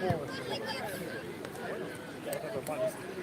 Ось так.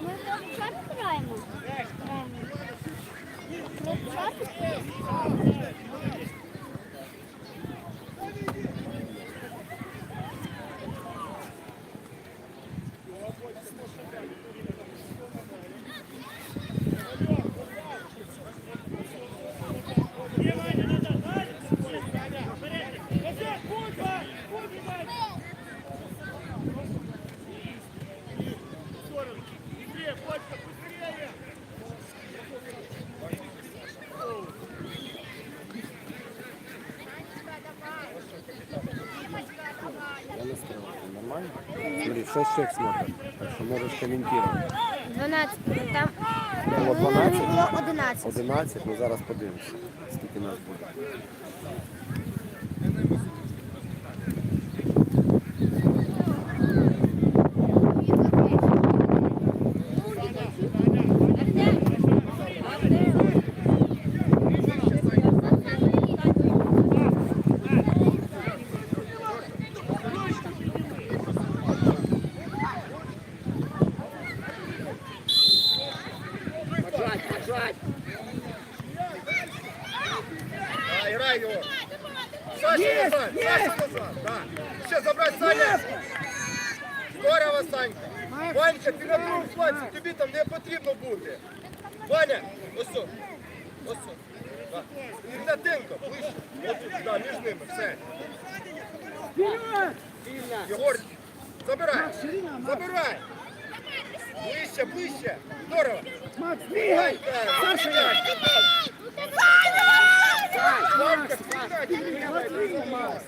Ми в граємо? Граємо. 6 смотрят. Так что можешь комментировать. 12. Там Було 12? було 11. 11, ну зараз подивимося, скільки нас буде. Поджать, поджать. Да, играй его. Саша назад, Саша назад. Да. Сейчас забрать Саня. Здорово, Санька. Ванька, ти на другому фланці, тобі там не потрібно бути. Ваня, ось о. Ось о. Да. Ігнатенко, ближче. Ось тут, да, між ними, все. Єгор, забирай. Забирай. Ближче, ближче. Здорово. Макс, бігай! Саша, Ванька, спина,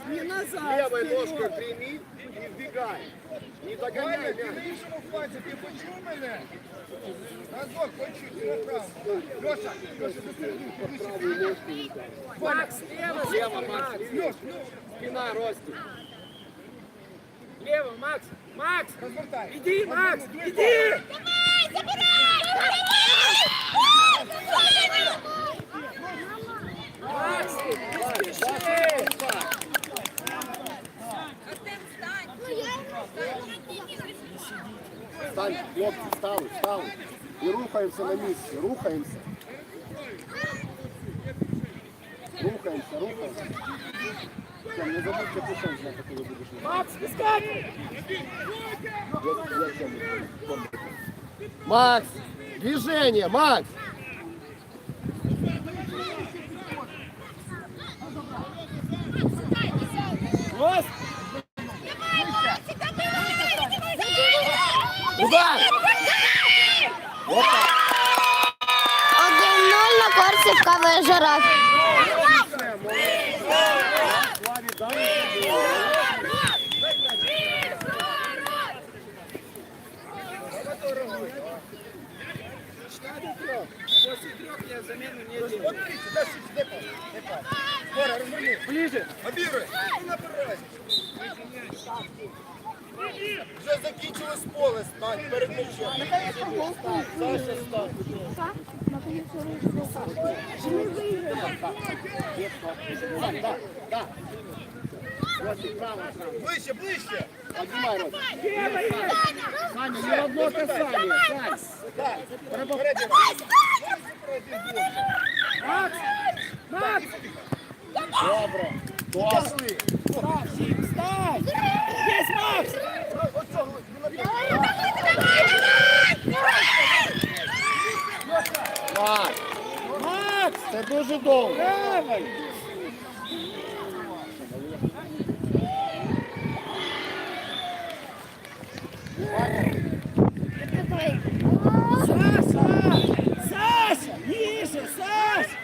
Не назад! Левой ножкой прими и вбегай. Не догоняй Ваня, ти на іншому фланці, ти почув мене? Разок, почув, ти направо. Леша, Леша, за середину, Макс, слева! Слева, Макс! Леш, Спина, Ростик! Лево, Макс! Макс! розвертай. Иди, Макс! Иди! Макс! Не спеши! Встань, хлопці, встали, встали. І рухаємося на місці, рухаємося. Рухаємося, рухаємося. Не забудь капюшон зняти, коли будеш Макс. Тьому. Макс! Движение, Макс! Рост! Удар! Вот так. 1-0 на корсі КВ Жираф. Скоро, разверни. Ближе! Обігруй. І набирай. Вже закінчилось поле, стань перед м'ячем. Саша, стань. Ростик, право, право. Ближче, ближче. Поднимай, Ростик. Саня, ни одно касание, Сань. Так, перед Макс! Макс! Добре. Добре. Пошли. Встань! Здесь Макс! Макс, Макс! це дуже довго. Правой! Саша! Саша! Ниже, Саша!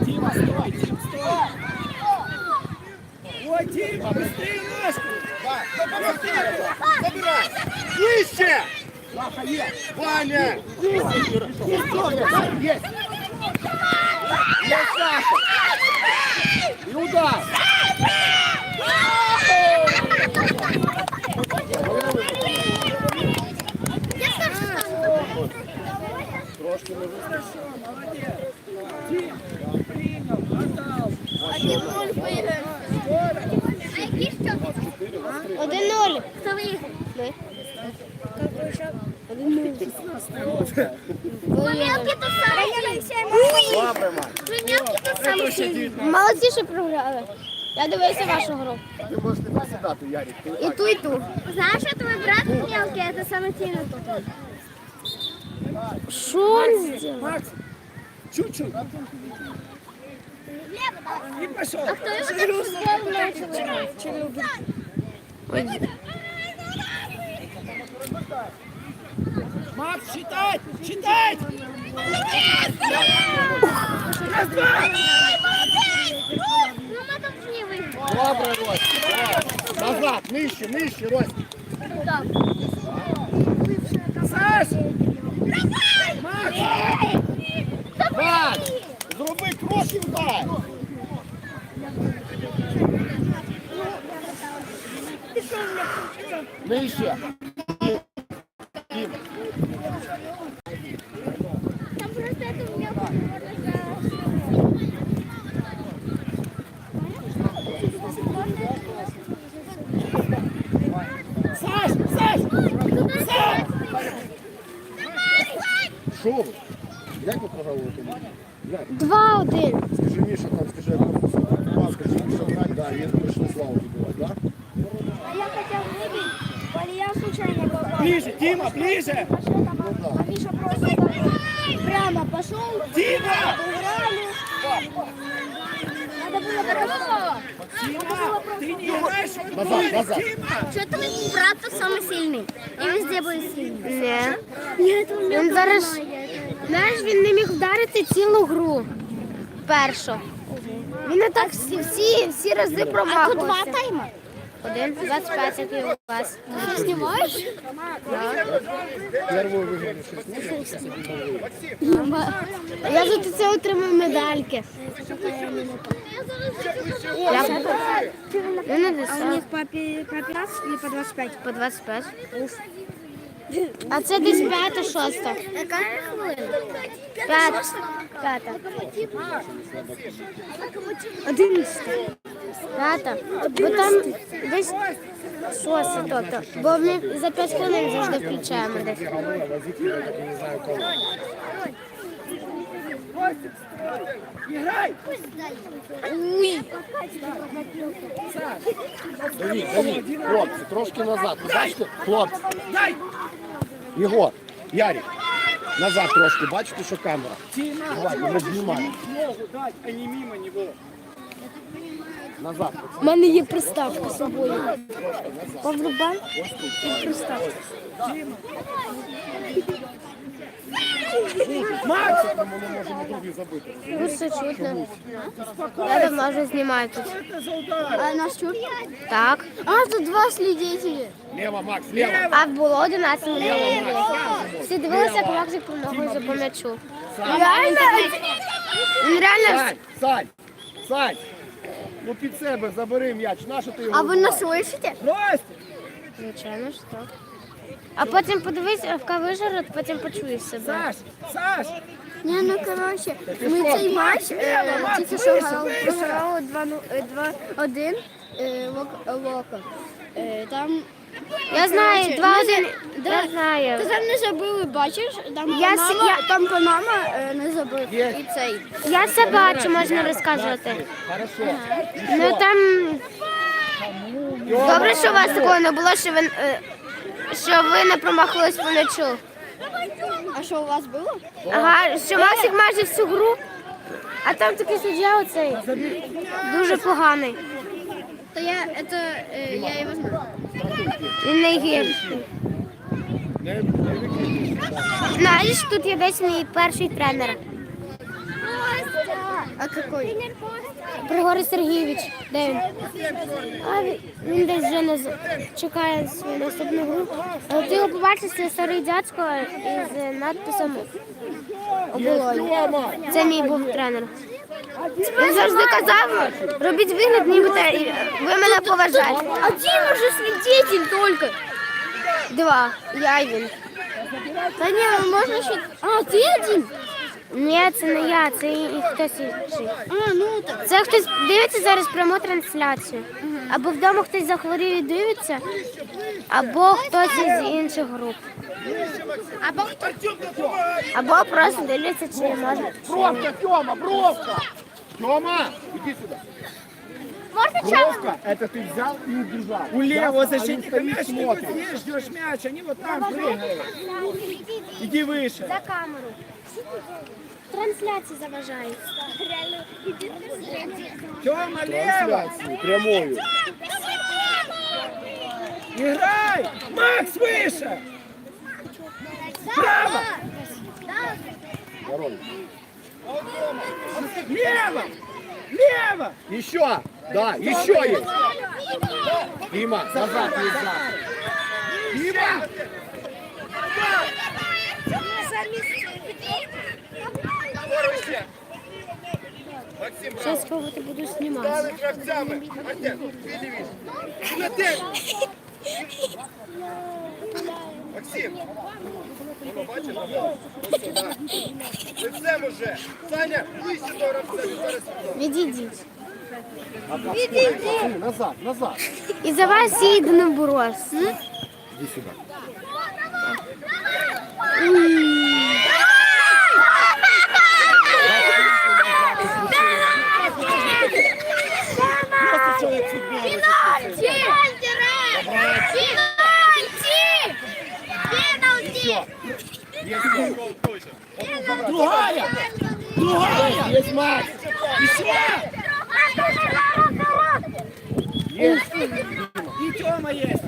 Дима, стой! Дим, стой! Ой, Дима, быстрее ножку! Так, забирай. Забирай. Ближче. Саша, є. Ваня. Есть, есть. Есть, Саша. И удар. Трошки не вистачило. Дим, принял, отдал! 1-0. Хто виїхав? Ми. Молодці, що програли. Я дивився вашу гру. Ти можеш не присідати, Ярик. І ту, і ту. Знаєш, що твій брат мелкий, це саме цінно тут. Що він зробив? Макс, чуть-чуть. А хто його так футбол Чи любить? Макс, читать, читать. Ну, ми там не. Назад, нижче, нижче. Так. Саш. Макс. Макс, зроби крок і вдар. Нижче. Дім. Там просто это мелко Саш, Саш. Саш. Що ви? Як ви тобі? Як? 2-1. Скажи мені, що там, скажи, як корпус. Скажи, що грати, да, є прийшли славу відбувати, да? ближе, Дима, ближе. А Миша просто прямо пошел. Дима! Надо было хорошо. Дима, ты не играешь в Назад, футбол, назад. Дима! Что твой брат самый сильный? І везде буде сильний. Ні. Він зараз, знаєш, він не міг вдарити цілу гру. Першу. Він не так всі, всі, всі рази промахувався. А тут два тайма? Один, 25, як і у вас. Ти знімаєш? Выиграли 16, Я за це отримав медальки. Я... Не. А у них по 15 или по 25? По 25. А це десь п'ята, шоста. Яка хвилина? П'ята. П'ята. Одинадцята. П'ята. Бо там десь шоста, тобто. Бо ми за 5 хвилин завжди включаємо десь. Играй! Хлопці, трошки назад. Ви бачите? Хлопці! Єгор, Ярик, назад трошки, бачите, що камера? Давайте, ми знімаємо. ногу дать, а не мимо. Назад. У мене є приставка з собою. Поврубай і приставка. Макс! Ми можемо другий забити. Ну, все чутно. Я давно вже знімаю тут. А нас чут? Так. А, тут два слідителі. Лево, Макс, лево. А було 11 мільйонів. Всі дивилися, як Максик помогли за по м'ячу. Реально? Реально... Сань, Сань, Сань. Ну під себе забери м'яч. Нащо ти його? А ви нас слышите? Брось! Звичайно ж так. А потім подивись, в вижерет, потім почуєш себе. Саш! Саш! Ні, ну коротше, ми цей матч е, тільки що грали, програли 2-1 е, Локо. Е, Там я знаю, 2-1. Я знаю. Ти там не забили, бачиш? Там Я Панама, я- там Панама е, не забив. І цей. Я все бачу, можна розказувати. Хорошо. Ну там добре, що у вас такого не було, що ви е, що ви не промахнулись по м'ячу. А що у вас було? Ага, що Максик майже всю гру, а там такий суддя оцей дуже поганий. То я, это, е, я його знаю. Він найгірший. Знаєш, тут є десь мій перший тренер. А какой? Григорій Сергійович. Де він? А він- десь вже не чекає свою наступну гру. Але ти його побачиш, старий дядько із надписом оболонь. Це мій був тренер. Він завжди казав, робіть вигляд, нібито ви мене поважаєте. Один уже свидетель тільки. Два. Я і він. Та ні, можна ще... А, ти один? Ні, це не я, це і і хтось інший. А, ну так. Це хтось дивиться зараз пряму трансляцію. Або вдома хтось захворів і дивиться, або хтось із інших груп. Або хто? Артем, давай! Або просто дивляться, чи можна. Бровка, Тёма, бровка. Тёма, иди сюда. Можна Бровка, это ты взял и убежал. У левого Я- защитника они мяч, стоит, ты вот смотрят. здесь ждешь мяч, они вот там прыгают. Иди выше. За камеру. Трансляції заважають. Тёма, лево! Трансляцию прямую. Играй! Макс, выше! Право! Ворон. Лево! Лево! Еще, да, еще есть. Дима, назад, назад. Дима! Зараз спробувати буду знімати. Стали гравцями. Артем, ти дивись. Артем! Максим! Воно бачиш? Ось сюди. Лицем уже. Саня, ближче до гравця. він зараз сюди. Відійдіть. Пацаны, Назад, назад. І за вас я йду на борос. Иди сюда. Просто Другая! Другая! Есть мать! Еще! Есть! И Тёма есть!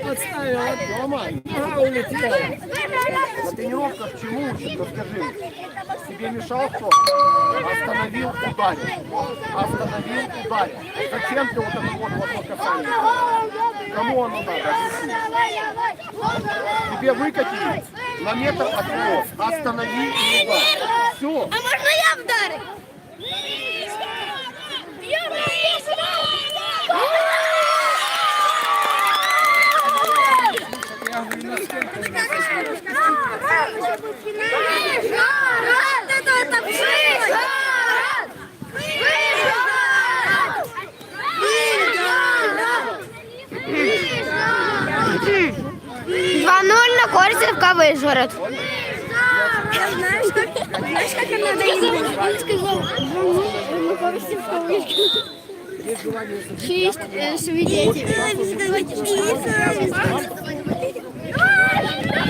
Подставила. Тьома, Нога улетела. на тренировках чему учат, расскажи. Тебе мешал кто? Остановил, ударил. Остановил, ударил. Зачем ты вот это вот, вот, вот касание? Кому оно надо? Тебе выкатили на метр от него. Останови и ударь. Все. А можна я вдарю? Два 0 на користь ФК Вишгород. Шесть э, свидетелей.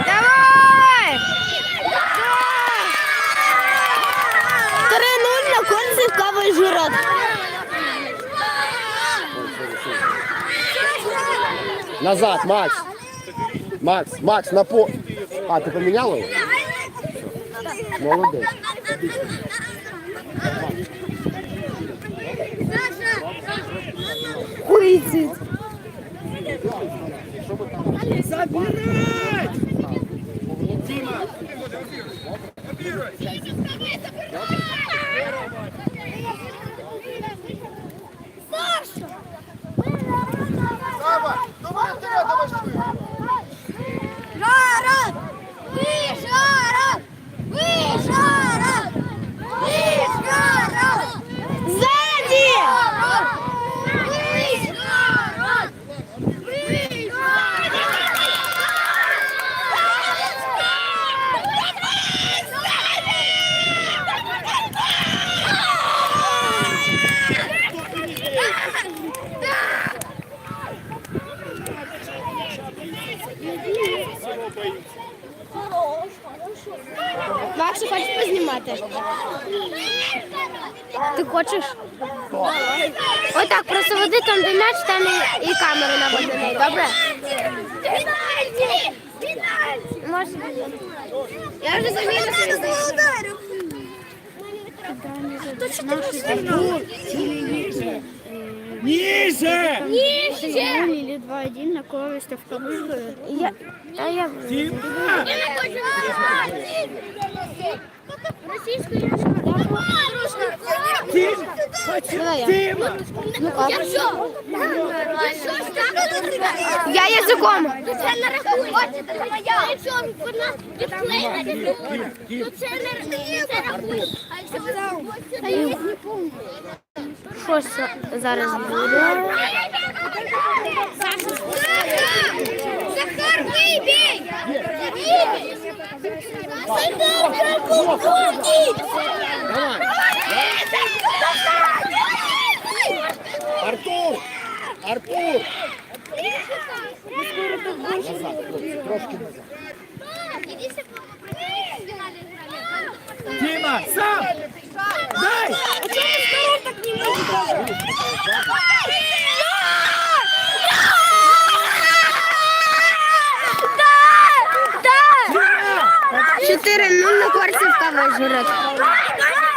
Давай! 3-0 на користь ФК Вишгород. Назад, Макс. Макс, Макс, на по... А, ты поменял его? Молодец. Хуицит. Забирать! Саша! Жарот! Вишарот! Хочеш? Отак, просто води там де м'яч, там і, і камеру на неї, добре? Пенальти! Можеш. Я вже заміну собі ударю. Ниже! Ніже! Или 2-1 на користь Вишгород. Я, а я... Я не хочу грати! Російською я не я. Язиком. Ну це не рахується. Якщо то це не рахується. Що зараз буде? Захар, вибій! Вибій! Захар, попустіть! Артур! Артур! Трошки назад. Дима, сам! Дай! Дима! 4-0 на користь ФК Вишгород.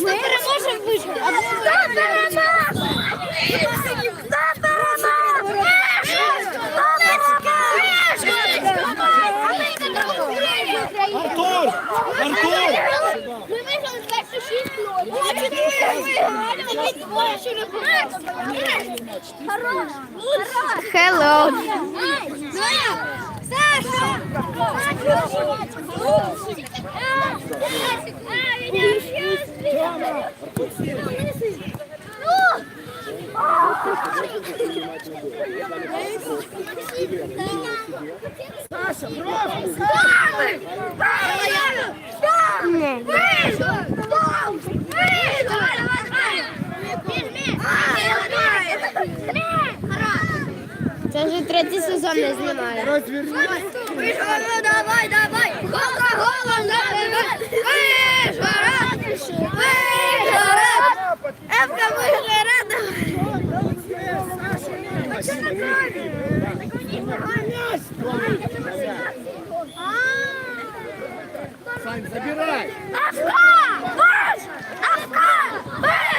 Ми переможемо вийшли. Артур! Артур! Артур! Ми виграли 26 0 А чотири виграли. Двоє ще не Хорош. Хорош. Hello. Саша! Не. Це вже третій сезон не знімає. Розвернись. знімаю. Давай, давай! Голка, голом, давай! Вижгород! Вижгород! Евка Вижгород! Сань, забирай. Авка! Виж! Авка! Виж!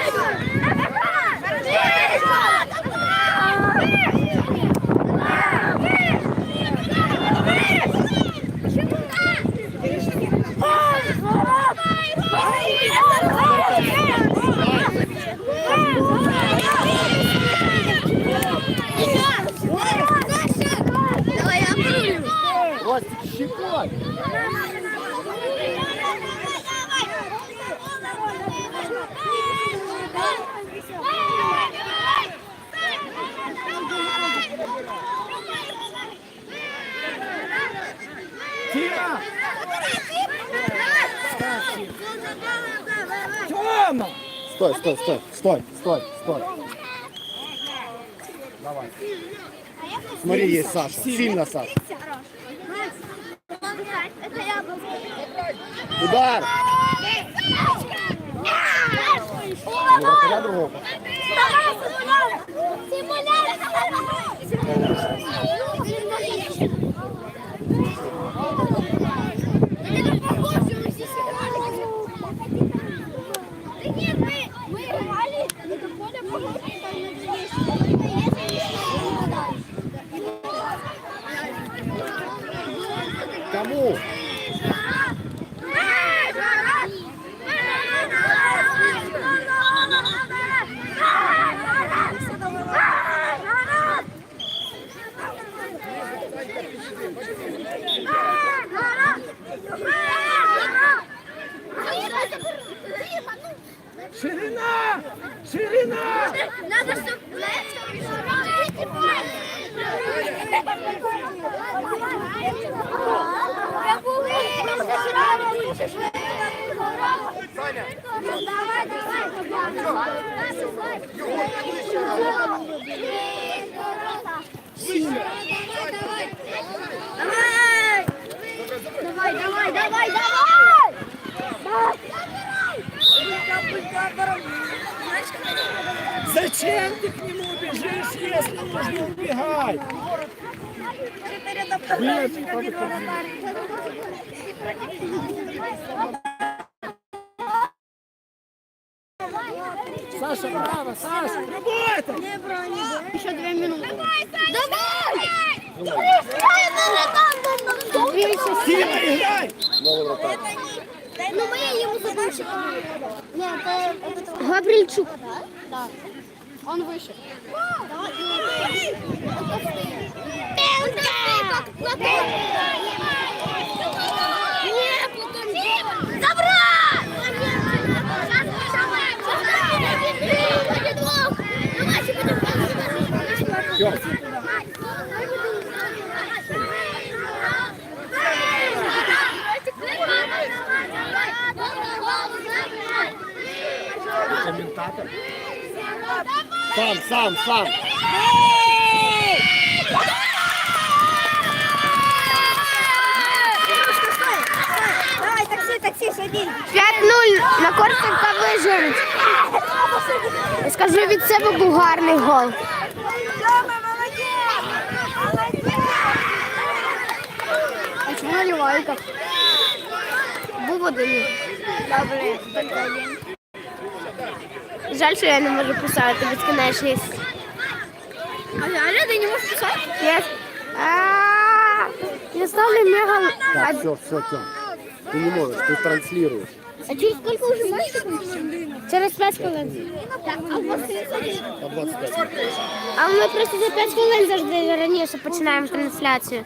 Тима! Тьома! Стой, стой, стой, стой, стой, стой. Давай. Смотри, есть Саша. Сильно, Саша. Это я был. Удар! Ну, тогда 오. ты к нему бежишь, если нужно убегать? Саша, браво, Саша, работай! Ще дві минути. Давай! Сильно играй! Ну, мы ему задачу. Нет, это... Габрільчук. Да. Он выше. Комментатор. Сам, сам, сам. Давай, такси, такси, садись. 5-0 на Корсунка вижеруть. Скажу від себе був гарний гол. А чому наливаю так? Був один. Добре, тільки один. Жаль, що я не можу писати безконечність. А реально ты не можешь писать? Нет. А, Я ставлю мега... Так, все, все, Тём. Ты не можешь, ты транслируешь. А через сколько уже матч? Через 5 хвилин. По 25. А ми просто за 5 хвилин завжди раніше починаємо трансляцію.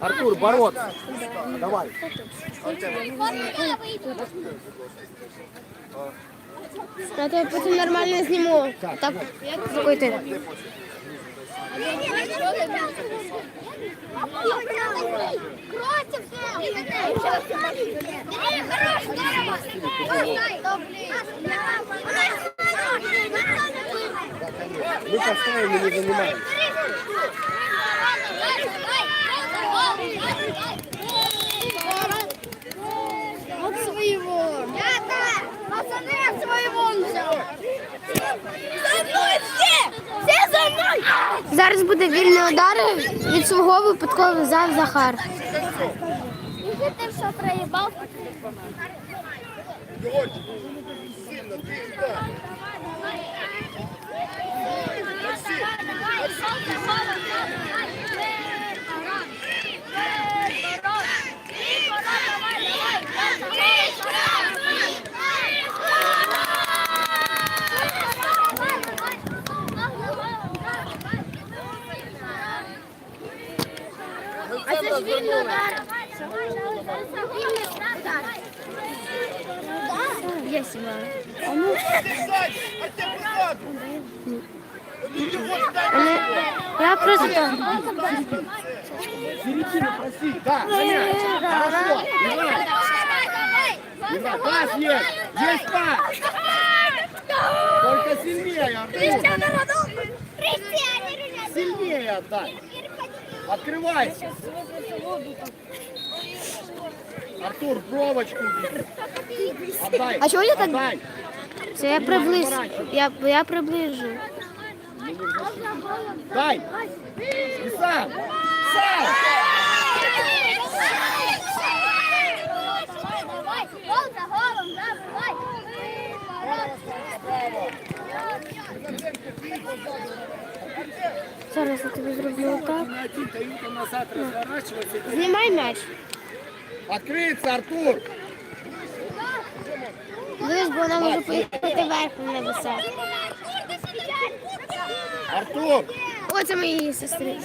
Артур, бороться. Давай. Я тебе потім нормально зніму. Так, такой ти. Мы поставим и не занимаемся. От своего. Пацаны, от своего взял. За мной все! Все за мной! Зараз буде вільний удар від свого випадково взяв Захар. Если ты все проебал, Георгий, сильно, ты позаду. Але я просто Середину проси. Да. Хорошо. Пас есть. Есть пас. Только сильнее, Артур. Сильнее отдай. Открывайся. Артур, провочку. Отдай. А чего я так- Отдай. це я приближу. Я, я приближу. Дай. И сам. Сам. Забивай. Зараз я тобі зроблю так. Знімай м'яч. Открыться, Артур. Дивись, бо вона може поїхати вверх на небеса. Артур. Оце моєї сестри.